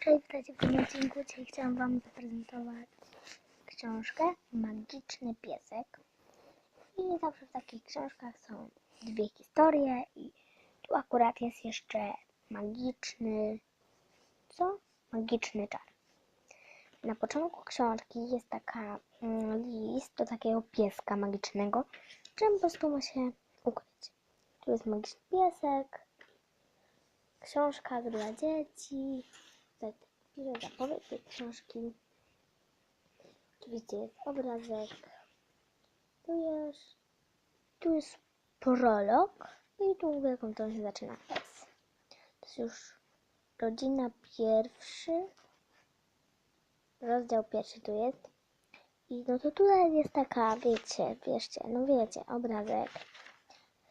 Cześć, witajcie w tym odcinku. Dzisiaj chciałam Wam zaprezentować książkę Magiczny Piesek. I zawsze w takich książkach są dwie historie i tu akurat jest jeszcze magiczny... co? Magiczny czar. Na początku książki jest taka mm, list do takiego pieska magicznego, którym po prostu ma się ukryć. Tu jest magiczny piesek, książka dla dzieci. Tutaj piszę zapowiedź tej książki. Oczywiście jest obrazek. Tu jest, tu jest prolog. I tu wielką to się zaczyna S. To jest już rodzina pierwszy. Rozdział pierwszy tu jest. I no to tutaj jest taka, wiecie, wierzcie, no wiecie, obrazek.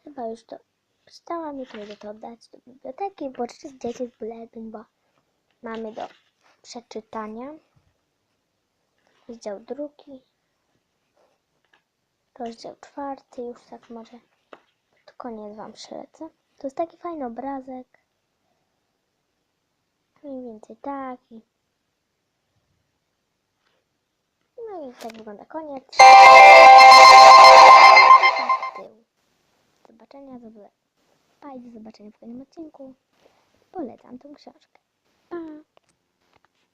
Chyba już to przeczytałam i tu idę to oddać do biblioteki, bo czytać dzieci z buletyn, bo mamy do przeczytania. Rozdział drugi. Rozdział czwarty, już tak może pod koniec Wam przylecę. To jest taki fajny obrazek. Mniej więcej taki. No i tak wygląda koniec. Tak. Do zobaczenia do zobaczenia w kolejnym odcinku. Polecam tą książkę.